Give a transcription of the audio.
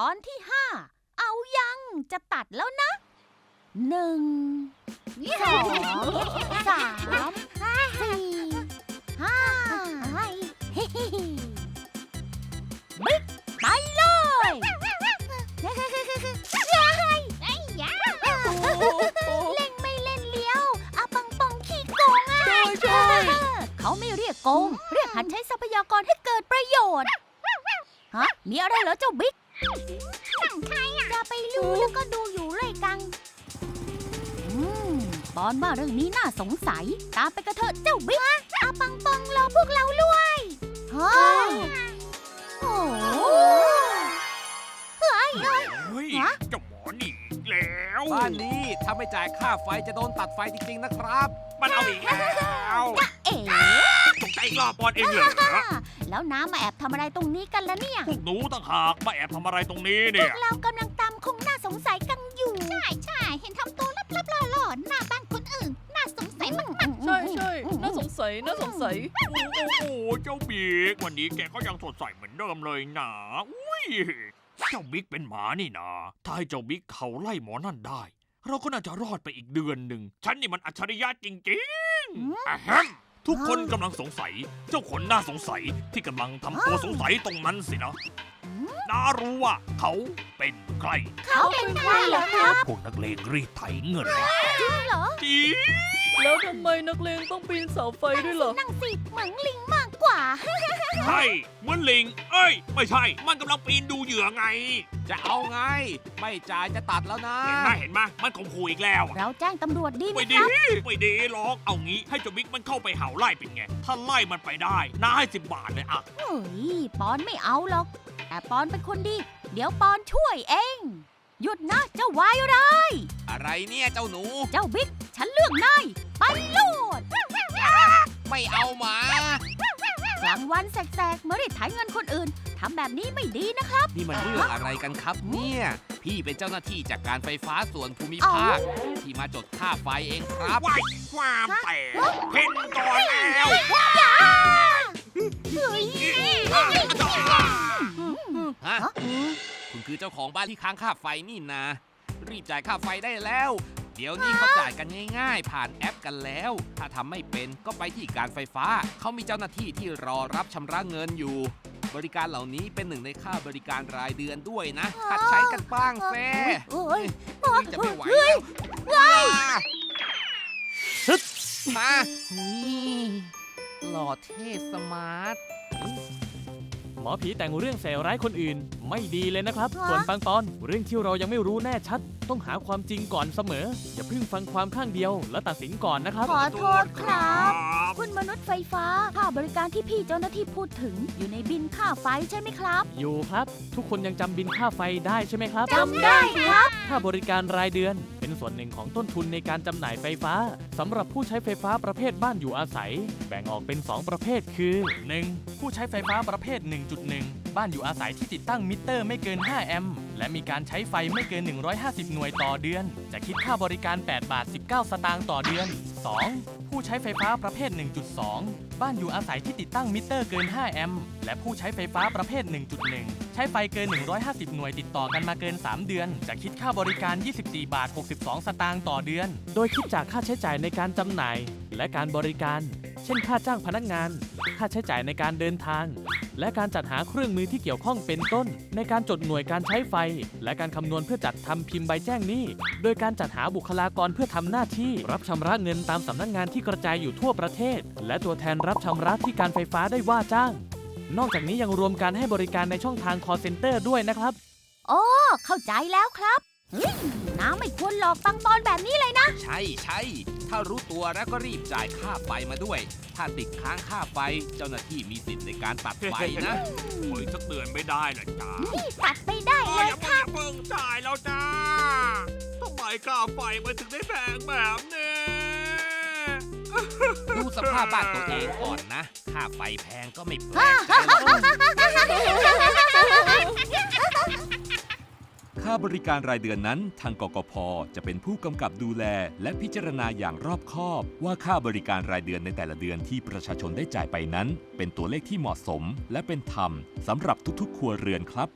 ตอนที่ห้าเอายังจะตัดแล้วนะหนึ่งสองสามสี่ห้าบิ๊กไปเลยเล่นไม่เล่นเลี้ยวอาปังปองขี้โกงอะใช่ใช่เขาไม่เรียกโกง เรียกหัดใช้ทรัพยากรให้เกิดประโยชน์ ฮะ มีอะไรเหรอเจ้าบิ๊ก ใครอะอย่าไปรู้แล้วก็ดูอยู่เลยกัง อืมปอนว่าเรื่องนี้น่าสงสัย ตามไปกระเถอะเจ้าบิ๊กอาปังปองรอพวกเราด้วยเฮ้ยโอ้โหเฮ้ยเฮ้ย เฮ้ยฮะ เจ้าหมอนี่อีกแล้ว บ้านนี้ถ้าไม่จ่ายค่าไฟจะโดนตัดไฟจริงๆนะครับ มันเอาอีกแล้วเอ๋ตกใจอีกรอบปอนเองเหรอ แล้วน้ำมาแอบทำอะไรตรงนี้กันล่ะเนี่ย พวกหนูต่างหากมาแอบทำอะไรตรงนี้เนี่ยเรากำลังตามคงน่าสงสัยกันอยู่ ใช่ใช่เห็นทำตัวลับลับล่อล่อหน้าบ้านคนอื่น น่าสงสัยมากใช่ใช่น่าสงสัยน่าสงสัย โอ้โห เจ้าบิ๊กวันนี้แกก็ยังสดใสเหมือนเดิมเลยนะอุ้ย เจ้าบิ๊กเป็นหมานี่นะถ้าให้เจ้าบิ๊กเขาไล่หมอนั่นได้ เราก็น่าจะรอดไปอีกเดือนหนึ่ง ฉันนี่มันอัจฉริยะจริงๆอะแฮม ทุกคนกำลังสงสัย เจ้าคนน่าสงสัยที่กำลังทำตัวสงสัยตรงนั้นสินะน่ารู้ว่าเขาเป็นใคร เขาเป็นใครเหรอครับ พวกนักเลงรีดไถเงินจริงเหรอจริง แล้วทำไมนักเลงต้องปีนเสาไฟด้วยเหรอ นั่งสิเหมือนลิงมากกว่า ใช่เหมือนลิง เอ้ย ไม่ใช่ มันกำลังปีนดูเหยื่อไง จะเอาไง ไม่จ่ายจะตัดแล้วนะ เห็นไหมเห็นไหมมันข่มขู่อีกแล้วอะเราแจ้งตำรวจดีไหมไม่คดีรับ ไม่ดีหรอก เอางี้ให้เจ้าบิ๊กมันเข้าไปเห่าไล่เป็นไง ถ้าไล่มันไปได้น้าให้สิบบาทเลยอะเฮ้ย ปอนไม่เอาหรอก แต่ปอนเป็นคนดี เดี๋ยวปอนช่วยเอง หยุดนะเจ้าวายร้าย อะไรเนี่ยเจ้าหนู เจ้าบิ๊ก ฉันเลือกนาย ไปโลด ไม่เอาหมากลางวันแสกๆมารีดไถเงินคนอื่น ทำแบบนี้ไม่ดีนะครับ นี่มันเรื่องอะไรกันครับเนี่ย พี่เป็นเจ้าหน้าที่จากการไฟฟ้าส่วนภูมิภาค ที่มาจดค่าไฟเองครับ ว้ายความแตกเพ่น คุณคือเจ้าของบ้านที่ค้างค่าไฟนี่นะ รีบจ่ายค่าไฟได้แล้ว เดี๋ยวนี้เขาจ่ายกันง่ายๆ ผ่านแอปกันแล้ว ถ้าทำไม่เป็นก็ไปที่การไฟฟ้า เขามีเจ้าหน้าที่ที่รอรับชำระเงินอยู่ บริการเหล่านี้เป็นหนึ่งในค่าบริการรายเดือนด้วยนะหัดใช้กันบ้างแฟเฮ้ยนี่จะไม่ไหวแล้วมาฮึบมาหุยหล่อเท่สมาร์ทห มอผีแต่งเรื่องใส่ร้ายคนอื่น ไม่ดีเลยนะครับฮะส่วนปังปอน เรื่องที่เรายังไม่รู้แน่ชัด ต้องหาความจริงก่อนเสมอ อย่าเพิ่งฟังความข้างเดียว แล้วตัดสินก่อนนะครับ ขอโทษครับ คุณมนุษย์ไฟฟ้าค่าบริการที่พี่เจ้าหน้าที่พูดถึงอยู่ในบินค่าไฟใช่ไหมครับ อยู่ครับ ทุกคนยังจำบินค่าไฟได้ใช่ไหมครับจำได้ครับ ค่าบริการรายเดือน เป็นส่วนหนึ่งของต้นทุนในการจำหน่ายไฟฟ้าสำหรับผู้ใช้ไฟฟ้าประเภทบ้านอยู่อาศัย แบ่งออกเป็น 2 ประเภทคือ 1. ผู้ใช้ไฟฟ้าประเภท 1.1 บ้านอยู่อาศัยที่ติดตั้งมิเตอร์ไม่เกิน 5 แอมป์ และมีการใช้ไฟไม่เกิน 150 หน่วยต่อเดือน จะคิดค่าบริการ 8 บาท 19 สตางค์ต่อเดือน 2. ผู้ใช้ไฟฟ้าประเภท 1.2 บ้านอยู่อาศัยที่ติดตั้งมิเตอร์เกิน 5 แอมป์ และผู้ใช้ไฟฟ้าประเภท 1.1 ใช้ไฟเกิน 150 หน่วยติดต่อกันมาเกิน 3 เดือน จะคิดค่าบริการ 24 บาท 62 สตางค์ต่อเดือน โดยคิดจากค่าใช้จ่ายในการจำหน่าย และการบริการ เช่น ค่าจ้างพนักงาน ค่าใช้จ่ายในการเดินทาง และการจัดหาเครื่องมือที่เกี่ยวข้องเป็นต้น ในการจดหน่วยการใช้ไฟและการคำนวณเพื่อจัดทำพิมพ์ใบแจ้งหนี้ โดยการจัดหาบุคลากรเพื่อทำหน้าที่ รับชำระเงินตามสำนักงานที่กระจายอยู่ทั่วประเทศ และตัวแทนรับชำระที่การไฟฟ้าได้ว่าจ้าง นอกจากนี้ยังรวมการให้บริการในช่องทาง call center ด้วยนะครับอ๋อเข้าใจแล้วครับ น้าไม่ควรหลอกปังปอนแบบนี้เลยนะ ใช่ใช่ถ้ารู้ตัวแล้วก็รีบจ่ายค่าไฟมาด้วย ถ้าติดค้างค่าไฟเจ้าหน้าที่มีสิทธิ์ในการตัดไฟนะ โอ้ยสักเดือนไม่ได้เหรอจ้านี่ตัดไปได้โอ้เลยยอย่าคเพิ่งรับอย่าเพิ่งจ่ายแล้วจ้าทำไมค่าไฟมันถึงได้แพงแบบนี้ ดูสภาพบ้านตัวเองก่อนนะ ค่าไฟแพงก็ไม่แปลกใจหรอก ค่าบริการรายเดือนนั้น ทางกกพจะเป็นผู้กำกับดูแล และพิจารณาอย่างรอบคอบ ว่าค่าบริการรายเดือนในแต่ละเดือนที่ประชาชนได้จ่ายไปนั้น เป็นตัวเลขที่เหมาะสม และเป็นธรรมสำหรับทุกๆ ครัวเรือนครับ